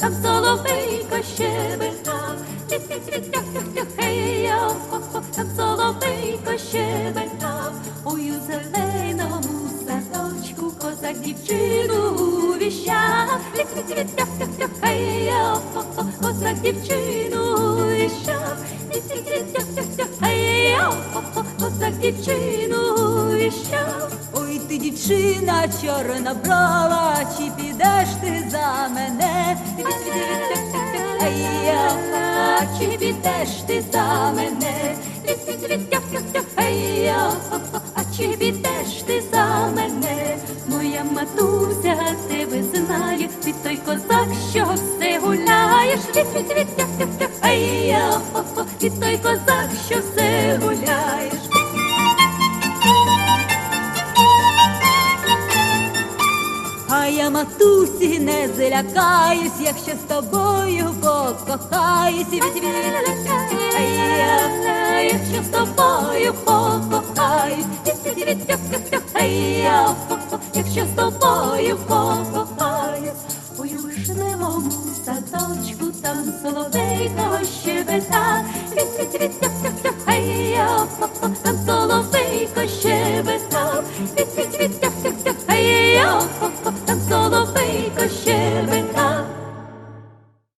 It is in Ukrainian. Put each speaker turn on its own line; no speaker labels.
Там соловейко щебета. Хо-хо, там соловейко щебета. Ой, у зеленому садочку козак дівчину віщав. Літ-літ-літ-тях-тях-тях, козак дівчину віщав. Літ-літ-літ-тях-тях-тях, хей-йо, дівчину віщав.
Ой, ти дівчина чорна брова, чи підеш ти за мене?
А чи підеш ти за мене? А чи підеш ти за мене? Моя матуся гуляєш. Літ-літ-літ-тях-тях-тях, ай, я, ти той козак, що все гуляєш.
А я матусі не злякаюсь, якщо з тобою покохаюсь.
Ай, я, якщо з тобою покохаюсь, Ай, я, якщо з тобою садочку там соловейко щебета, Ай, я, там